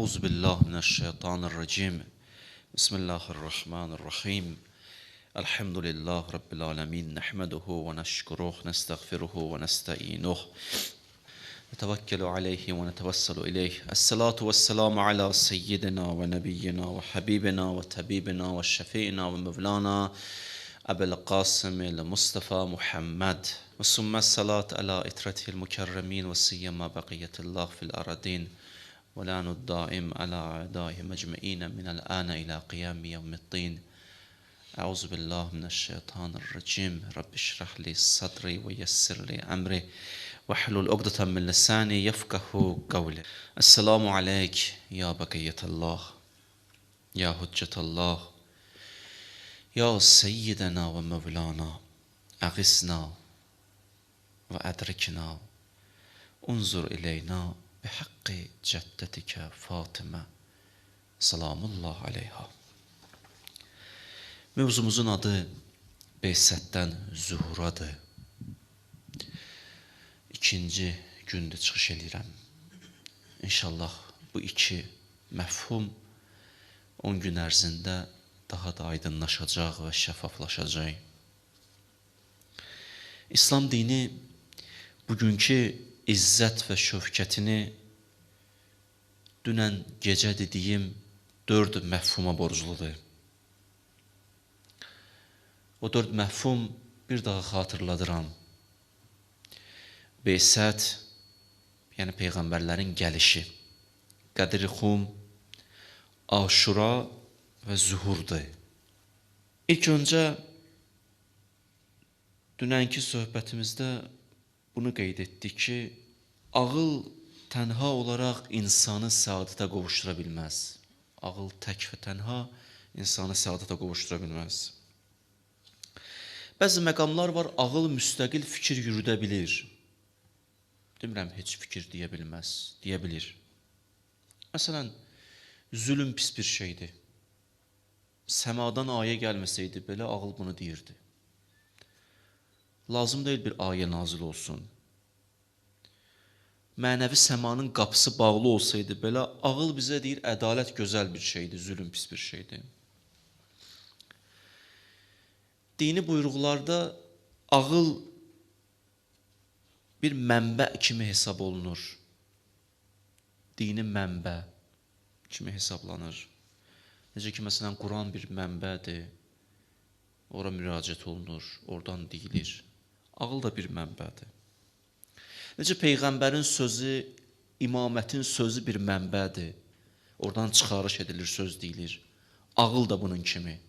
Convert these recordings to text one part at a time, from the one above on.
أعوذ بالله من الشيطان الرجيم. بسم الله الرحمن الرحيم. الحمد لله رب العالمين نحمده ونشكره نستغفره ونستعينه نتوكل عليه ونتوسل إليه. الصلاة والسلام على سيدنا ونبينا وحبيبنا وطبيبنا وشفيعنا ومولانا أبي القاسم المصطفى محمد. وثم الصلاة على إترته المكرمين وسيما بقية الله في الأرضين. ولعن الدائم على أعدائهم أجمعين من الآن إلى قيام يوم الدين. أعوذ بالله من الشيطان الرجيم. رب اشرح لي صدري ويسر لي أمري واحلل عقدة من لساني يفقه قولي. السلام عليك يا بقية الله يا حجة الله يا سيدنا ومولانا. أغثنا وأدركنا انظر إلينا. بحق جدتك Fatıma Salamullah aleyha. Mevzumuzun adı Beysətdən Zuhuradır. İkinci gündə çıxış edirəm. İnşallah bu iki məfhum 10 gün ərzində daha da aydınlaşacaq və şəffaflaşacaq. İslam dini bugünkü izzət və şövkətini dünən gecə dediyim dörd məfhuma borcludur. O dörd məfhum bir daha xatırladıram. Beysət, yəni peyğəmbərlərin gəlişi, Qədir Xum, Aşura və Zuhurdur. İlk öncə dünənki söhbətimizdə bunu qeyd etdik ki, ağıl tənha olaraq insanı səadətə qovuşdura bilməz. Ağıl tək və tənha insanı səadətə qovuşdura bilməz. Bəzi məqamlar var, ağıl müstəqil fikir yürüdə bilir. Demirəm, heç fikir deyə bilməz, deyə bilir. Məsələn, zülüm pis bir şeydir. Səmadan ayə gəlməsəydi belə ağıl bunu deyirdi. Lazım deyil bir ayə nazil olsun. Mənəvi səmanın qapısı bağlı olsaydı belə ağıl bizə deyir ədalət gözəl bir şeydir, zülüm pis bir şeydir. Dini buyruqlarda ağıl bir mənbə kimi hesab olunur. Dini mənbə kimi hesablanır. Necə ki, məsələn, Quran bir mənbədir, ora müraciət olunur, oradan deyilir. Ağıl da bir mənbədir. Necə Peyğəmbərin sözü, imamətin sözü bir mənbədir, oradan çıxarış edilir, söz deyilir. Ağıl da bunun kimi.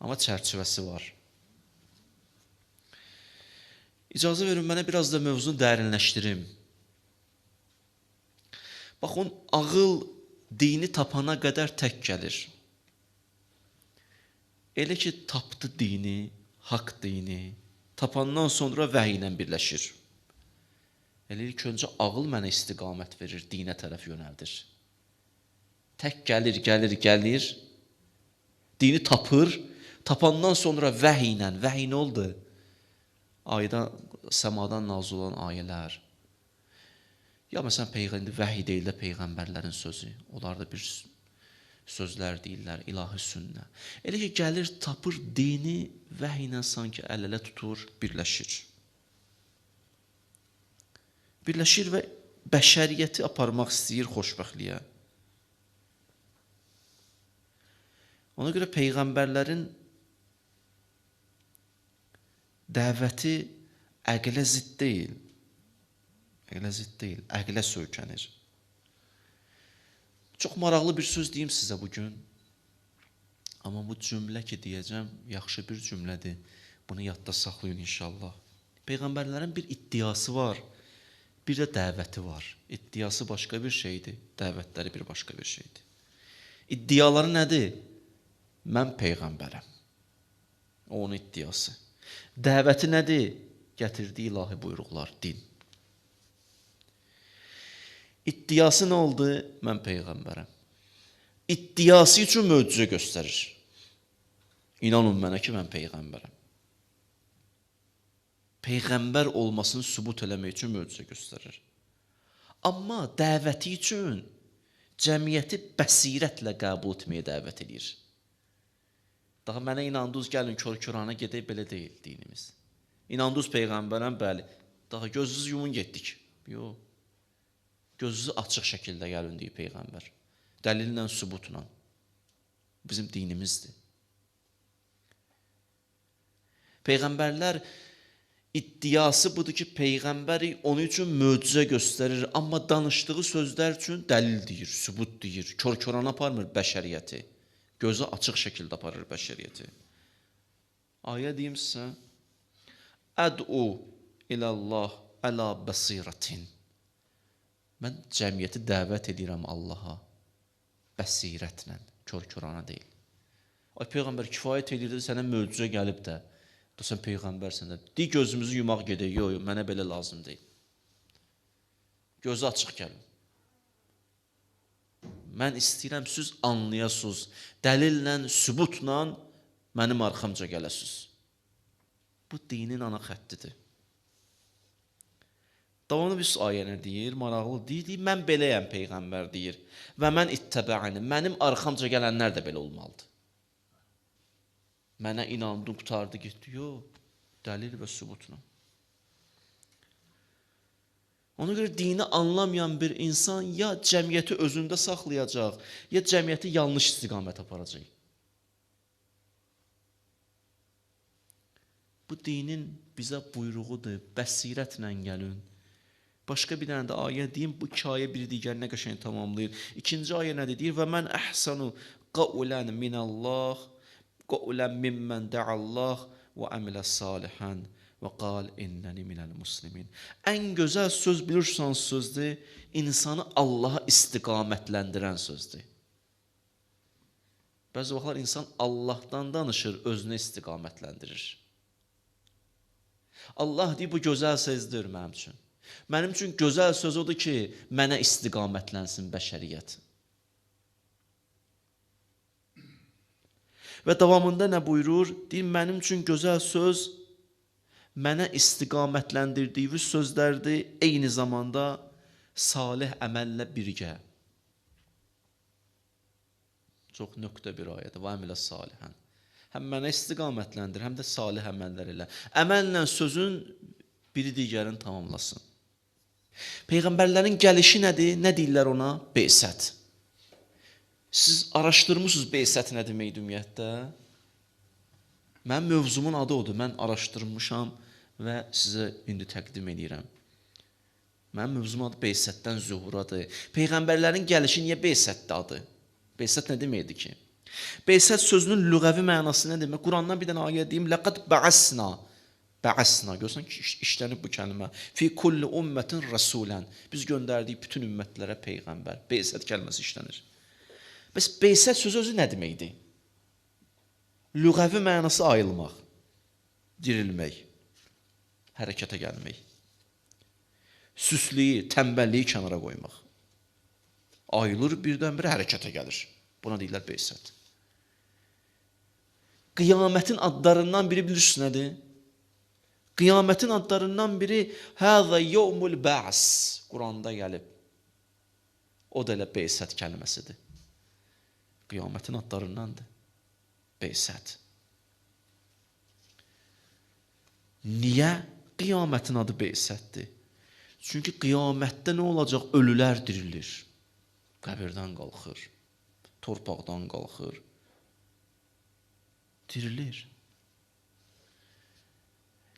Amma çərçivəsi var. İcazə verin mənə biraz da mövzunu dərinləşdirim. Baxın, ağıl dini tapana qədər tək gəlir. Elə ki, tapdı dini, haqq dini, tapandan sonra vəhy ilə birləşir. Elə ilk öncə ağıl mənə istiqamət verir, dinə tərəf yönəldir. Tək gəlir, gəlir, gəlir, dini tapır, tapandan sonra vəhy ilə, vəhy nə oldu? Ayda, səmadan nazil olan ayələr. Ya məsələn, peyğəmbər vəhy deyil də peyğəmbərlərin sözü. Onlar da bir sözlər deyirlər, ilahi sünnə. Elə ki, gəlir, tapır dini vəhy ilə sanki əl-ələ tutur, birləşir. Birləşir və bəşəriyyəti aparmaq istəyir xoşbəxtliyə. Ona görə peyğəmbərlərin dəvəti əqlə zidd deyil. Əqlə zidd deyil, əqlə söykənir. Çox maraqlı bir söz deyim sizə bu gün. Amma bu cümlə ki deyəcəm, yaxşı bir cümlədir. Bunu yadda saxlayın inşallah. Peyğəmbərlərin bir iddiası var, bir də dəvəti var. İddiası başqa bir şeydir, dəvətləri bir başqa bir şeydir. İddiaları nədir? Mən peyğəmbərəm. Onun iddiası. Dəvəti nədir? Gətirdiyi ilahi buyruqlar, din. İddiası nə oldu? Mən peyğəmbərəm. İddiası üçün möcüzə göstərir. İnanın mənə ki, mən peyğəmbərəm. Peyğəmbər olmasını sübut eləmək üçün möcüzə göstərir. Amma dəvəti üçün cəmiyyəti bəsirətlə qəbul etməyə dəvət edir. Daha mənə inandınız, gəlin kör-körana gedək, belə deyil dinimiz. İnandınız peyğəmbərəm, bəli. Daha gözünüzü yumun getdik. Yox. Gözünüzü açıq şəkildə gəlin deyir peyğəmbər. Dəlillə, sübutla. Bizim dinimizdir. Peyğəmbərlər iddiası budur ki, peyğəmbəri onun üçün möcüzə göstərir, amma danışdığı sözlər üçün dəlil deyir, sübut deyir. Kör-körana aparmır bəşəriyyəti. Gözü açıq şəkildə aparır bəşəriyyəti. Ayə deyim sizə. Əd'u ilallah əla basiratin. Mən cəmiyyəti dəvət edirəm Allaha bəsirətlə, kör-körana deyil. Ay peyğəmbər kifayət edirdi sənə möcüzə gəlib də. Da sən peyğəmbərsən də. Di gözümüzü yumaq gedək. Yox, yox, mənə belə lazım deyil. Gözü açıq gəlin. Mən istəyirəm siz anlayasınız. Dəlillə, sübutla mənim arxamca gələsiniz. Bu dinin ana xəttidir. Davamlı bir ayə nə deyir? Maraqlı deyir, deyir, mən beləyəm peyğəmbər deyir. Və mən ittəbəəni, mənim arxamca gələnlər də belə olmalıdır. Mənə inandı, qutardı, getdi. Yox, dəlil və sübutla. Ona görə dini anlamayan bir insan ya cəmiyyəti özündə saxlayacaq, ya cəmiyyəti yanlış istiqamət aparacaq. Bu dinin bizə buyruğudur. Bəsirətlə gəlin. Başqa bir dənə də ayə deyim, bu iki ayə biri digərinə qəşəng tamamlayır. İkinci ayə nədir? Deyir və mən əhsanu qaulan minallah, qaulan mimmen da'allah və amilə salihan və qal innəni minəl muslimin. Ən gözəl söz bilirsən sözdür, insanı Allaha istiqamətləndirən sözdür. Bəzi vaxtlar insan Allahdan danışır, özünü istiqamətləndirir. Allah deyir bu gözəl sözdür mənim üçün. Mənim üçün gözəl söz odur ki, mənə istiqamətlənsin bəşəriyyət. Və davamında nə buyurur? Deyir, mənim üçün gözəl söz mənə istiqamətləndirdiyi sözlərdir, eyni zamanda salih əməllə birgə. Çox nöqtə bir ayədir. Və əmilə salihən. Həm mənə istiqamətləndir, həm də salih əməllər ilə. Əməllə sözün biri digərini tamamlasın. Peyğəmbərlərin gəlişi nədir? Nə deyirlər ona? Beysət. Siz araşdırmısınız beysət nə demək ümumiyyətlə? Mənim mövzumun adı odur. Mən araşdırmışam və sizə indi təqdim edirəm. Mənim mövzum adı beysətdən zuhuradır. Peyğəmbərlərin gəlişi niyə beysətdə adı? Beysət nə deməkdir ki? Beysət sözünün lüğəvi mənası nə demək? Qurandan bir dənə ayə deyim. Laqad ba'asna. Ba'asna. Görsən ki, iş, işlənib bu kəlmə. Fi kulli ummetin rasulan. Biz göndərdik bütün ümmətlərə peyğəmbər. Beysət kəlməsi işlənir. Bəs beysət sözü özü nə deməkdir? Lüğəvi mənası ayılmaq, dirilmək, hərəkətə gəlmək. Süslüyü, tənbəlliyi kənara qoymaq. Ayılır birdən-birə hərəkətə gəlir. Buna deyirlər beysət. Qiyamətin adlarından biri bilirsiniz nədir? Qiyamətin adlarından biri Həzə yevmul bəs Quranda gəlib. O da elə beysət kəlməsidir. Qiyamətin adlarındandır. Beysət. Niyə qiyamətin adı beysətdir? Çünki qiyamətdə nə olacaq? Ölülər dirilir. Qəbirdən qalxır. Torpaqdan qalxır. Dirilir.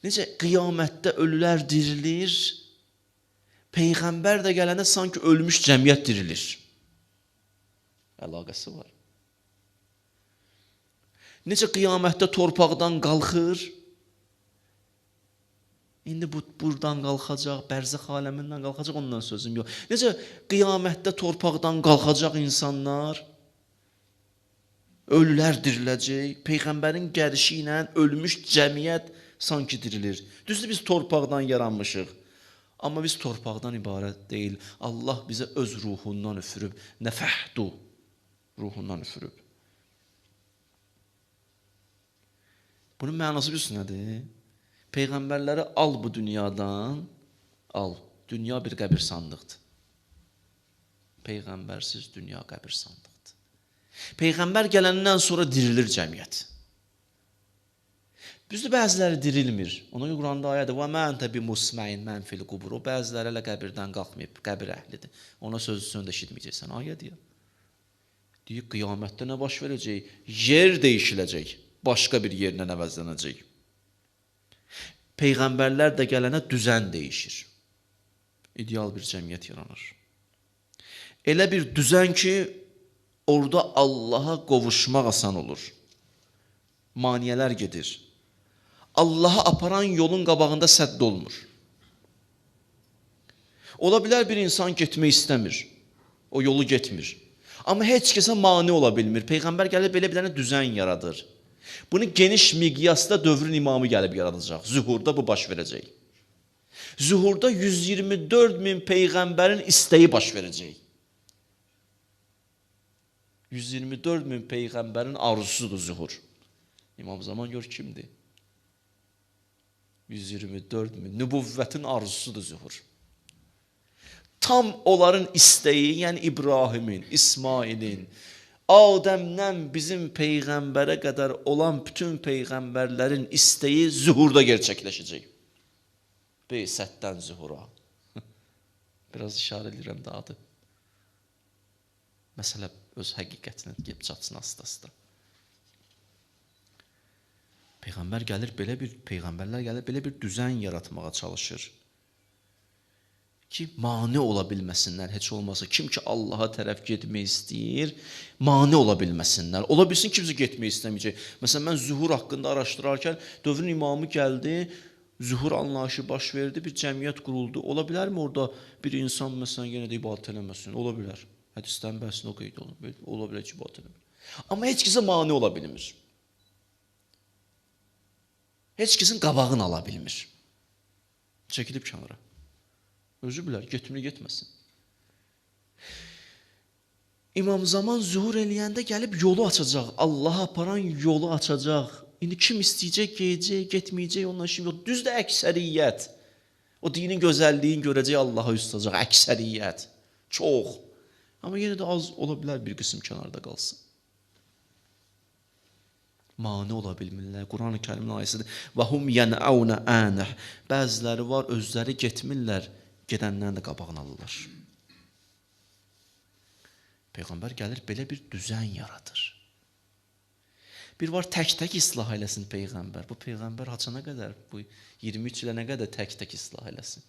Necə qiyamətdə ölülər dirilir? Peyğəmbər də gələndə sanki ölmüş cəmiyyət dirilir. Əlaqəsi var. Necə qiyamətdə torpaqdan qalxır? İndi bu burdan qalxacaq, bərzəx aləmindən qalxacaq, ondan sözüm yox. Necə qiyamətdə torpaqdan qalxacaq insanlar? Ölülər diriləcək. Peyğəmbərin gəlişi ilə ölmüş cəmiyyət sanki dirilir. Düzdür biz torpaqdan yaranmışıq. Amma biz torpaqdan ibarət deyil. Allah bizə öz ruhundan üfürüb. Nəfəhdu ruhundan üfürüb. Bunun mənası bilirsiniz nədir? Peyğəmbərləri al bu dünyadan, al. Dünya bir qəbirstanlıqdır. Peyğəmbərsiz dünya qəbirstanlıqdır. Peyğəmbər gələndən sonra dirilir cəmiyyət. Düzdür, bəziləri dirilmir. Ona görə Quranda ayədir: "Və mən təbi musməin mən fil qubur." O bəziləri elə qəbirdən qalxmayıb, qəbir əhlidir. Ona sözünü də eşitməyəcəksən. Ayə deyir. Deyir, qiyamətdə nə baş verəcək? Yer dəyişiləcək. Başqa bir yerlə əvəzlənəcək. Peyğəmbərlər də gələnə düzən dəyişir. İdeal bir cəmiyyət yaranır. Elə bir düzən ki, orada Allaha qovuşmaq asan olur. Maniyələr gedir. Allaha aparan yolun qabağında sədd olmur. Ola bilər bir insan getmək istəmir. O yolu getmir. Amma heç kəsə mane ola bilmir. Peyğəmbər gəlib belə bir dənə düzən yaradır. Bunu geniş miqyasda dövrün imamı gəlib yaradacaq. Zühurda bu baş verəcək. Zühurda 124 min peyğəmbərin istəyi baş verəcək. 124 min peyğəmbərin arzusudur zühur. İmam Zaman gör kimdir? 124 min nübüvvətin arzusudur zühur. Tam onların istəyi, yəni İbrahimin, İsmailin, Adəmdən bizim peyğəmbərə qədər olan bütün peyğəmbərlərin istəyi zühurda gerçəkləşəcək. Beysətdən zühura. Biraz işarə edirəm də adı. Məsələ öz həqiqətinə gəlib çatsın asta-asta. Peyğəmbər gəlir belə bir peyğəmbərlər gəlir belə bir düzən yaratmağa çalışır. Ki mane ola bilməsinlər heç olmasa kim ki Allaha tərəf getmək istəyir, mane ola bilməsinlər. Ola bilsin kimsə getmək istəməyəcək. Məsələn mən zühur haqqında araşdırarkən dövrün imamı gəldi, zühur anlayışı baş verdi, bir cəmiyyət quruldu. Ola bilərmi orada bir insan məsələn yenə də ibadət eləməsin? Ola bilər. Hədisdən bəhsin o qeyd olunub. Ola bilər ki, ibadət eləmir. Amma heç kəsə mane ola bilmir. Heç kəsin qabağını ala bilmir. Çəkilib kənara. Özü bilər, getmir, getməsin. İmam Zaman zuhur eləyəndə gəlib yolu açacaq. Allaha aparan yolu açacaq. İndi kim istəyəcək, gedəcək, getməyəcək, ondan işim yox. Düz də əksəriyyət. O dinin gözəlliyini görəcək, Allaha üst tutacaq əksəriyyət. Çox. Amma yenə də az ola bilər bir qism kənarda qalsın. Mane ola bilmirlər. Quran-ı Kərimin ayəsidir. Və hum yan'auna anah. Bəziləri var özləri getmirlər, gedənlərin də qabağını alırlar. Peyğəmbər gəlir belə bir düzən yaradır. Bir var tək-tək islah eləsin peyğəmbər. Bu peyğəmbər haçana qədər, bu 23 ilə nə qədər tək-tək islah eləsin.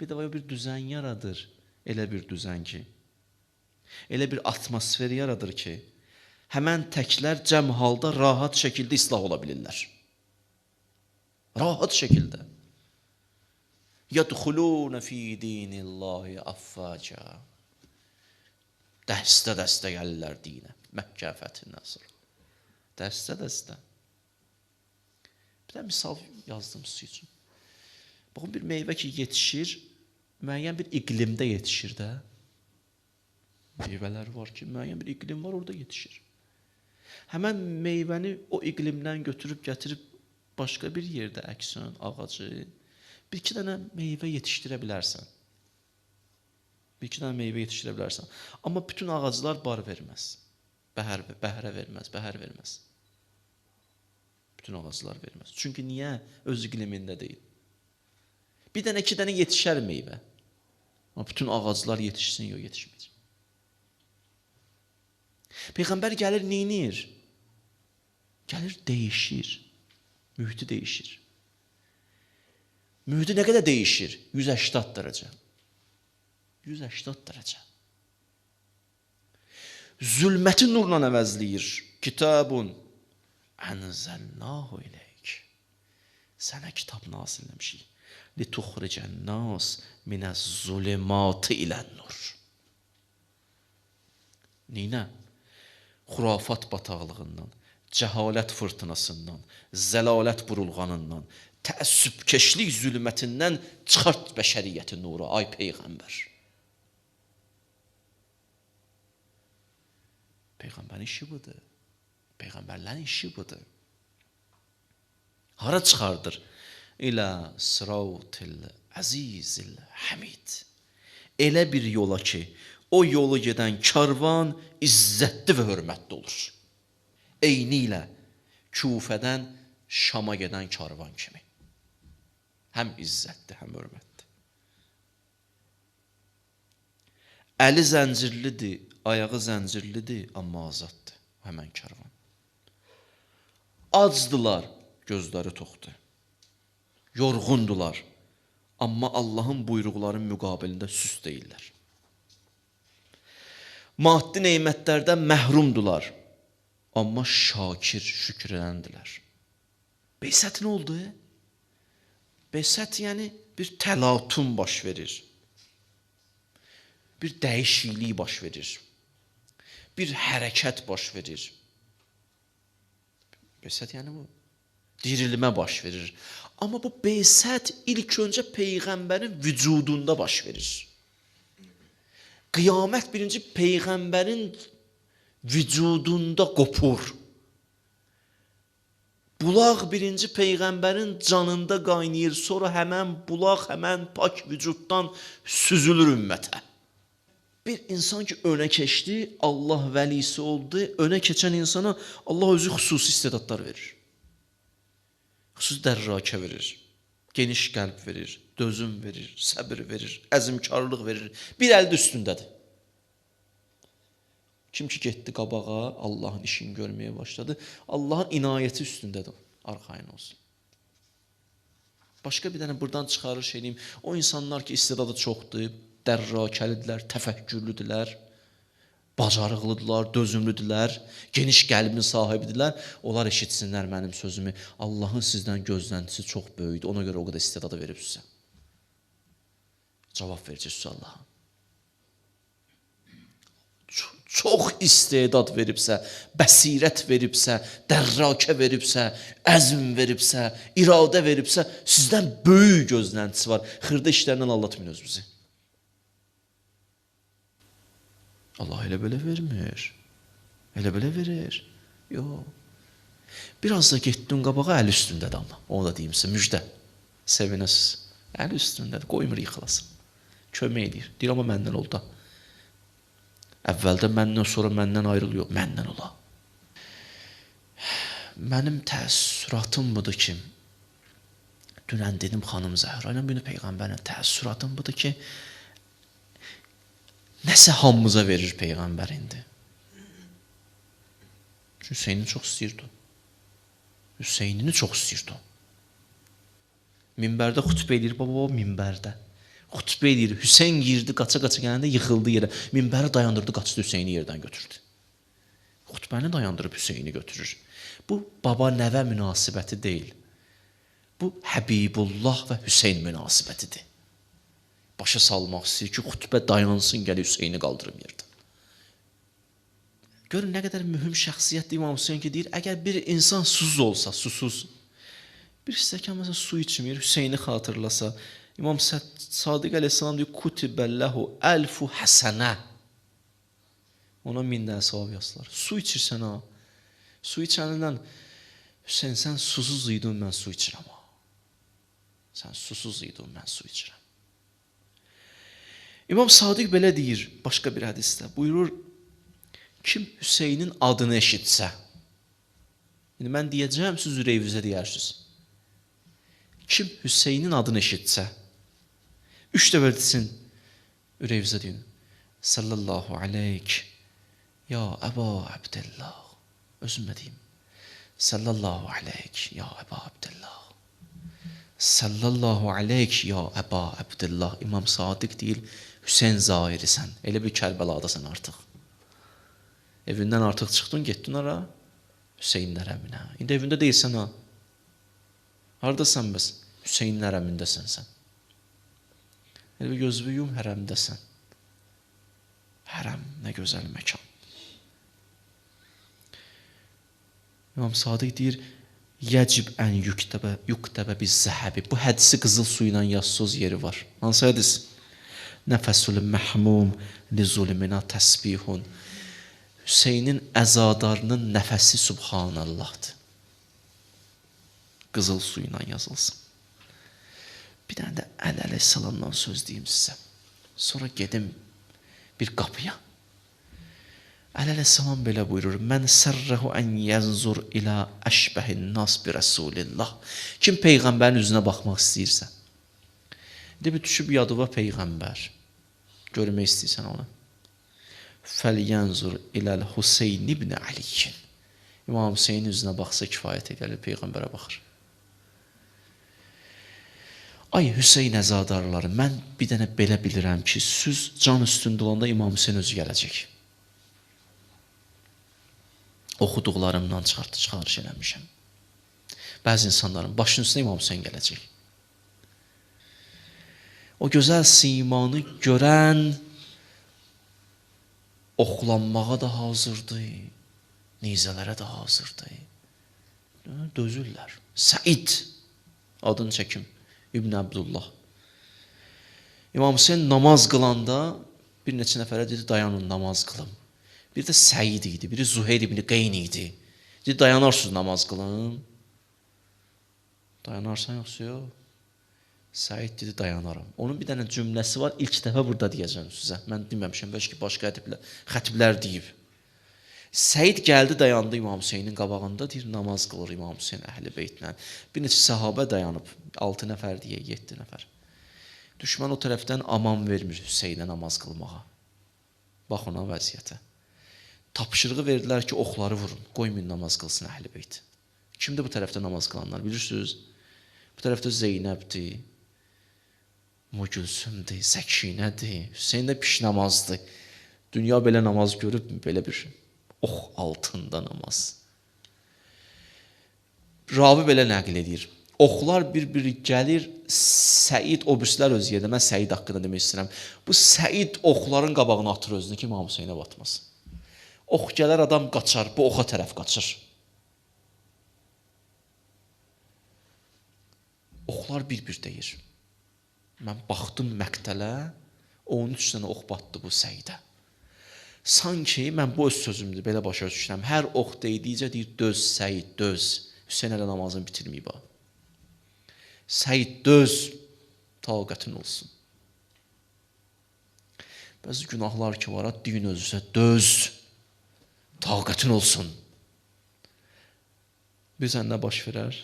Bir də var bir düzən yaradır. Elə bir düzən ki, elə bir atmosfer yaradır ki, həmən təklər cəm halda rahat şəkildə islah ola bilirlər. Rahat şəkildə. Yadxulun fi dinillahi affaca. Dəstə-dəstə gəlirlər dinə. Məkkə fəthindən sonra. Dəstə-dəstə. Bir də misal yazdım sizin üçün. Baxın bir meyvə ki yetişir, müəyyən bir iqlimdə yetişir də. Meyvələr var ki, müəyyən bir iqlim var, orada yetişir. Həmən meyvəni o iqlimdən götürüb gətirib başqa bir yerdə əksən ağacı bir iki dənə meyvə yetişdirə bilərsən. Bir iki dənə meyvə yetişdirə bilərsən. Amma bütün ağaclar bar verməz. Bəhər bəhrə verməz, bəhər verməz. Bütün ağaclar verməz. Çünki niyə? Öz iqlimində deyil. Bir dənə, iki dənə yetişər meyvə. Amma bütün ağaclar yetişsin, yox yetişməyəcək. Peyğəmbər gəlir, neynir? Gəlir, dəyişir. Mühiti dəyişir. Mühiti nə qədər dəyişir? 180 dərəcə. 180 dərəcə. Zülməti nurla əvəzləyir. Kitabun ənzəlnahu ileyk. Sənə kitab nazil etmişik. Lituxricən nas minəz zulümati ilən nur. Neynə? Xurafat bataqlığından, cəhalət fırtınasından, zəlalət burulğanından, təəssübkeşlik zülmətindən çıxart bəşəriyyətin nuru, ay peyğəmbər. Peyğəmbərin işi budur. Peyğəmbərlərin işi budur. Hara çıxardır? İlə sirautil əzizil hamid. Elə bir yola ki, o yolu gedən karvan izzətli və hörmətli olur. Eyni ilə Kufədən Şama gedən karvan kimi. Həm izzətli, həm hörmətli. Əli zəncirlidir, ayağı zəncirlidir, amma azaddır. Həmən karvan. Acdılar, gözləri toxdur. Yorğundular, amma Allahın buyruqlarının müqabilində süst deyillər. Maddi nemətlərdən məhrumdular, amma şakir, şükür edəndilər. Beysət nə oldu? Beysət yəni bir təlatüm baş verir. Bir dəyişiklik baş verir. Bir hərəkət baş verir. Beysət yəni bu dirilmə baş verir. Amma bu beysət ilk öncə peyğəmbərin vücudunda baş verir. Qiyamət birinci peyğəmbərin vücudunda qopur. Bulaq birinci peyğəmbərin canında qaynayır, sonra həmən bulaq həmən pak vücuddan süzülür ümmətə. Bir insan ki önə keçdi, Allah vəlisi oldu, önə keçən insana Allah özü xüsusi istedadlar verir. Xüsusi dərrakə verir. Geniş qəlb verir, dözüm verir, səbir verir, əzmkarlıq verir. Bir əldə üstündədir. Kim ki getdi qabağa, Allahın işini görməyə başladı, Allahın inayəti üstündədir. Arxayın olsun. Başqa bir dənə burdan çıxarış edeyim. O insanlar ki istedadı çoxdur, dərrakəlidirlər, təfəkkürlüdürlər, bacarıqlıdırlar, dözümlüdürlər, geniş qəlbin sahibidirlər. Onlar eşitsinlər mənim sözümü. Allahın sizdən gözləntisi çox böyükdür. Ona görə o qədər istedadı verib sizə. Cavab verəcəksiniz Allaha. Çox istedad veribsə, bəsirət veribsə, dərrakə veribsə, əzm veribsə, iradə veribsə, sizdən böyük gözləntisi var. Xırda işlərdən aldatmayın özünüzü. Allah elə belə vermir. Elə belə verir. Yox. Biraz da getdin qabağa əl üstündədir amma. Onu da deyim sizə müjdə. Sevinəsiz. Əl üstündədir. Qoymur yıxılasın. Kömək edir. Deyir amma məndən oldu da. Əvvəldə məndən, sonra məndən ayrıl yox, məndən ola. Mənim təəssüratım budur ki, dünən dedim xanım Zəhra ilə bunu peyğəmbərin təəssüratım budur ki, nəsə hamımıza verir peyğəmbər indi. Hüseyni çox istəyirdi. Hüseynini çox istəyirdi. Minbərdə xutbə edir, baba, baba minbərdə xutbə edir. Hüseyn girdi, qaça-qaça gələndə yıxıldı yerə. Minbəri dayandırdı, qaçdı Hüseyni yerdən götürdü. Xutbəni dayandırıb Hüseyni götürür. Bu baba-nəvə münasibəti deyil. Bu Həbibullah və Hüseyn münasibətidir. Başa salmaq istəyir ki, xutbə dayansın, gəl Hüseyni qaldırım yerdən. Görün nə qədər mühüm şəxsiyyətdir İmam Hüseyn ki, deyir, əgər bir insan susuz olsa, susuz, bir stəkan məsələn su içmir, Hüseyni xatırlasa, İmam Sadiq əleyhissalam deyir, kutibəlləhu əlfu həsənə. Ona min dənə savab yazdılar. Su içirsən ha. Su içənindən Hüseyn sən susuz idin, mən su içirəm ha. Sən susuz idin, mən su içirəm. İmam Sadiq belə deyir başqa bir hədisdə. Buyurur, kim Hüseynin adını eşitsə, İndi mən deyəcəm, siz ürəyinizə deyərsiniz. Kim Hüseynin adını eşitsə, Üç dəfə desin ürəyinizə deyin. Sallallahu aleyk ya Əba Abdullah. Özümə deyim. Sallallahu aleyk ya Əba Abdullah. Sallallahu aleyk ya Əba Abdullah. İmam Sadiq deyir, Hüseyn zahirisən. Elə bir Kərbəladasan artıq. Evindən artıq çıxdın, getdin ara Hüseyn hərəminə. İndi evində deyilsən ha. Hardasan bəs? Hüseyn hərəmindəsən sən. Elə gözünü yum hərəmdəsən. Hərəm nə gözəl məkan. İmam Sadiq deyir, yəcib ən yüktəbə, yüktəbə biz zəhəbi. Bu hədisi qızıl su ilə yazsız yeri var. Hansı hədis? Nəfəsul məhmum li zulmina təsbihun. Hüseynin əzadarının nəfəsi subhanallahdır. Qızıl su yazılsın. Bir dənə də Əli əleyhissalamdan söz deyim sizə. Sonra gedim bir qapıya. Əleyhissalam belə buyurur: "Mən sərrəhu an yanzur ila əşbəhin nas bi Rasulillah." Kim peyğəmbərin üzünə baxmaq istəyirsə, de bir düşüb yadıva peyğəmbər. Görmək istəyirsən onu. Fəlyanzur iləl Huseyn ibn Ali. İmam Hüseyn üzünə baxsa kifayət edər, peyğəmbərə baxır. Ay Hüseyn əzadarları, mən bir dənə belə bilirəm ki, süz can üstündə olanda İmam Hüseyn özü gələcək. Oxuduqlarımdan çıxart çıxarış eləmişəm. Bəzi insanların başının üstünə İmam Hüseyn gələcək. O gözəl simanı görən oxlanmağa da hazırdır, nizələrə də hazırdır. Dözürlər. Səid adını çəkim. İbn Abdullah. İmam Hüseyn namaz qılanda bir neçə nəfərə dedi dayanın namaz qılım. Bir də Səid idi, biri Zuheyr ibn Qeyn idi. Dedi dayanarsınız namaz qılın. Dayanarsan yoxsa yox? Səid dedi dayanaram. Onun bir dənə cümləsi var. İlk dəfə burada deyəcəm sizə. Mən deməmişəm, bəlkə başqa xətiblər, xətiblər deyib. Səid gəldi dayandı İmam Hüseynin qabağında, deyir namaz qılır İmam Hüseyn Əhlibeytlə. Bir neçə sahabə dayanıb, 6 nəfər deyə, 7 nəfər. Düşmən o tərəfdən aman vermir Hüseynə namaz qılmağa. Bax ona vəziyyətə. Tapşırığı verdilər ki, oxları vurun, qoymayın namaz qılsın Əhlibeyt. Kimdir bu tərəfdə namaz qılanlar bilirsiniz? Bu tərəfdə Zeynəbdir, Mügülsümdür, Səkinədir, Hüseyn də piş namazdır. Dünya belə namaz görüb belə bir şey ox altında namaz. Ravi belə nəql edir. Oxlar bir-biri gəlir, Səid o birislər öz yerdə. Mən Səid haqqında demək istəyirəm. Bu Səid oxların qabağına atır özünü ki, İmam Hüseynə batmasın. Ox gələr, adam qaçar, bu oxa tərəf qaçır. Oxlar bir-bir deyir. Mən baxdım məqtələ, 13 dənə ox batdı bu Səidə. Sanki mən bu öz sözümdür, belə başa düşürəm. Hər ox deydikcə deyir, döz Səid, döz. Hüseyn hələ namazını bitirməyib. Səid döz, taqətin olsun. Bəzi günahlar ki var, deyin özünüzə döz, taqətin olsun. Bizə nə baş verər?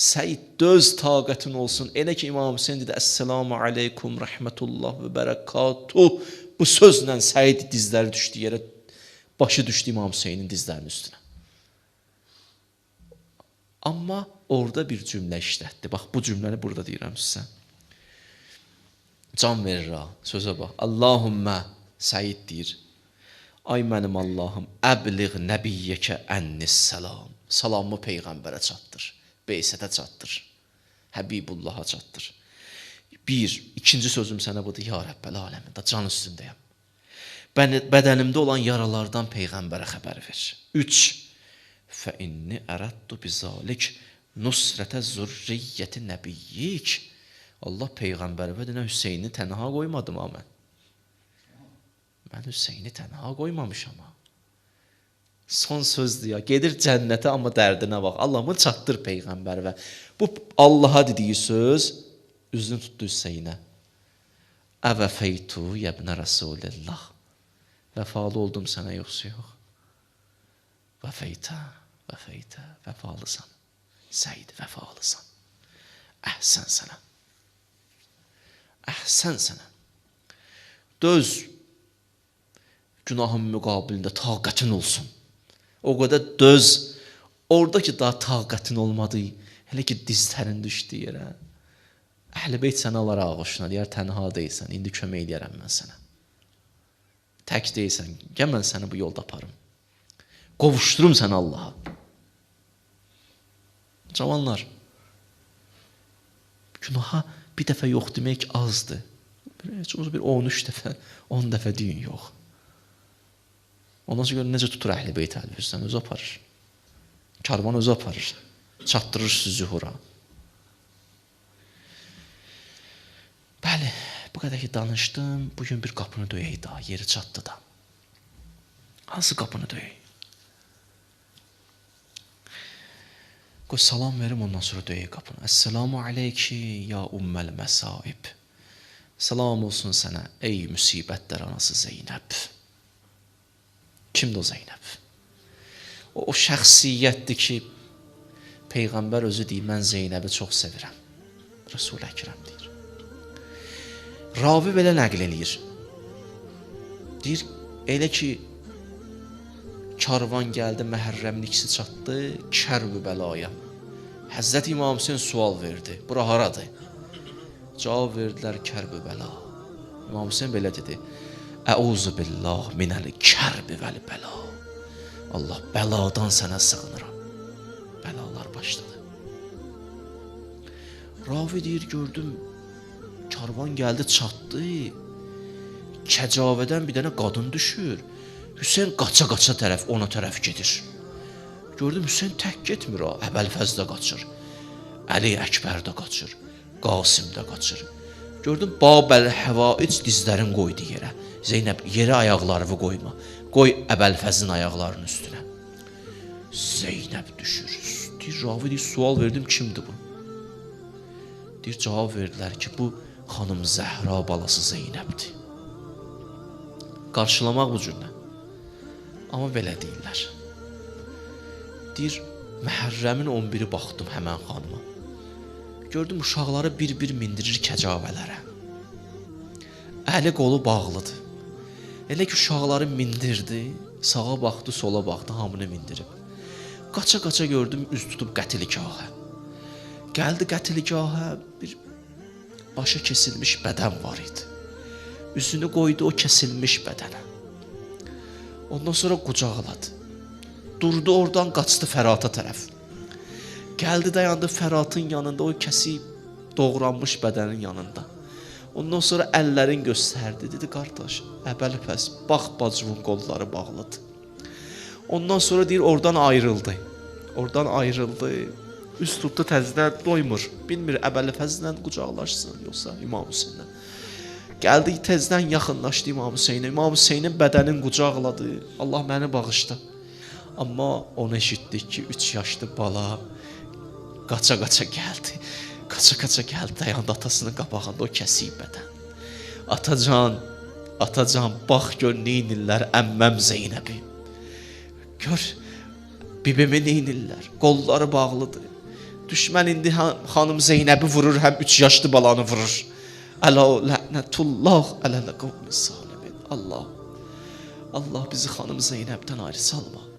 Səid döz taqətin olsun. Elə ki İmam Hüseyn dedi: "Əssalamu aleykum rahmetullah və bərəkatuh." Bu sözlə Səid dizləri düşdü yerə, başı düşdü İmam Hüseynin dizlərinin üstünə. Amma orada bir cümlə işlətdi. Bax bu cümləni burada deyirəm sizə. Can verir ha, sözə bax. Allahumma Səid deyir. Ay mənim Allahım, əbliğ nəbiyyəkə ənnis salam. Salamı peyğəmbərə çatdır, Beysətə çatdır, Həbibullaha çatdır. Bir, ikinci sözüm sənə budur, ya Rəbbəl aləmində, can üstündəyəm. Bədənimdə olan yaralardan Peyğəmbərə xəbər ver. Üç, fə inni ərəddu bizalik nusrətə zürriyyəti nəbiyyik. Allah Peyğəmbərə və dinə Hüseyni tənha qoymadım ha mən. Mən Hüseyni tənha qoymamışam ha. Son sözdür ya. Gedir cənnətə amma dərdinə bax. Allah'ın çatdır Peyğəmbər və bu Allaha dediyi söz Üzünü tutdu Hüseynə. Əvəfeytu yəbnə Rasulillah. Vəfalı oldum sənə yoxsa yox? Vəfeytə, vəfeytə, vəfalısan. Səid, vəfalısan. Əhsən sənə. Əhsən sənə. Döz günahın müqabilində taqətin olsun. O qədər döz. Oradakı daha taqətin olmadı. Hələ ki dizlərin düşdü yerə. Əhl-i səni alar ağuşuna, deyər tənha deyilsən, indi kömək eləyərəm mən sənə. Tək deyilsən, gəl mən səni bu yolda aparım. Qovuşdurum səni Allaha. Cavanlar, günaha bir dəfə yox demək azdır. Heç bir 13 dəfə, 10 dəfə deyin yox. Ondan sonra necə tutur əhl-i beyt əlbirsən, özü aparır. Karvan özü aparır. Çatdırır sizi. Bəli, bu qədər ki danışdım. Bu gün bir qapını döyək daha, yeri çatdı da. Hansı qapını döyək? Qoy salam verim ondan sonra döyək qapını. Əssalamu aleyki ya umməl məsaib. Salam olsun sənə ey müsibətlər anası Zeynəb. Kimdir o Zeynəb? O, o şəxsiyyətdir ki, Peyğəmbər özü deyir, mən Zeynəbi çox sevirəm. Resul Əkrəm deyir. Ravi belə nəql eləyir. Deyir, elə ki karvan gəldi, Məhərrəmin ikisi çatdı, Kərbü bəlaya. Həzrət İmam Hüseyn sual verdi. Bura haradır? Cavab verdilər Kərbü bəla. İmam Hüseyn belə dedi. Əuzu billah minəl kərbi vəl bəla. Allah bəladan sənə sığınıram. Bəlalar başladı. Ravi deyir, gördüm karvan gəldi, çatdı. Kəcavədən bir dənə qadın düşür. Hüseyn qaça-qaça tərəf ona tərəf gedir. Gördüm Hüseyn tək getmir o, Əbəlfəz də qaçır. Əli Əkbər də qaçır. Qasim də qaçır. Gördüm Babəl Həvaic dizlərin qoydu yerə. Zeynəb yerə ayaqlarını qoyma. Qoy Əbəlfəzin ayaqlarının üstünə. Zeynəb düşür. Deyir, ravi deyir, sual verdim, kimdir bu? Deyir, cavab verdilər ki, bu xanım Zəhra balası Zeynəbdir. Qarşılamaq bu cürlə. Amma belə deyirlər. Deyir, Məhərrəmin 11-i baxdım həmən xanıma. Gördüm uşaqları bir-bir mindirir kəcavələrə. Əli qolu bağlıdır. Elə ki uşaqları mindirdi, sağa baxdı, sola baxdı, hamını mindirib. Qaça-qaça gördüm üz tutub qətilgaha. Gəldi qətilgaha bir başı kesilmiş bədən var idi. Üzünü qoydu o kəsilmiş bədənə. Ondan sonra qucaqladı. Durdu oradan qaçdı Fərata tərəf. Gəldi dayandı Fəratın yanında o kəsib doğranmış bədənin yanında. Ondan sonra əllərin göstərdi. Dedi qardaş, əbəl pəs, bax bacımın qolları bağlıdır. Ondan sonra deyir oradan ayrıldı. Oradan ayrıldı. Üst tutdu təzədən doymur. Bilmir əbəl fəzlə qucaqlaşsın yoxsa İmam Hüseynlə. Gəldi tezdən yaxınlaşdı İmam Hüseynə. İmam Hüseynin bədənin qucaqladı. Allah məni bağışla. Amma onu eşitdik ki, 3 yaşlı bala qaça-qaça gəldi. Qaça-qaça gəldi, dayandı atasının qabağında o kəsik bədən. Atacan, atacan, bax gör neynirlər əmməm Zeynəbi. Gör bibimi neynirlər. Qolları bağlıdır. Düşmən indi xanım Zeynəbi vurur, həm 3 yaşlı balanı vurur. Əla lənətullah ələl qavmi salimin. Allah. Allah bizi xanım Zeynəbdən ayrı salma.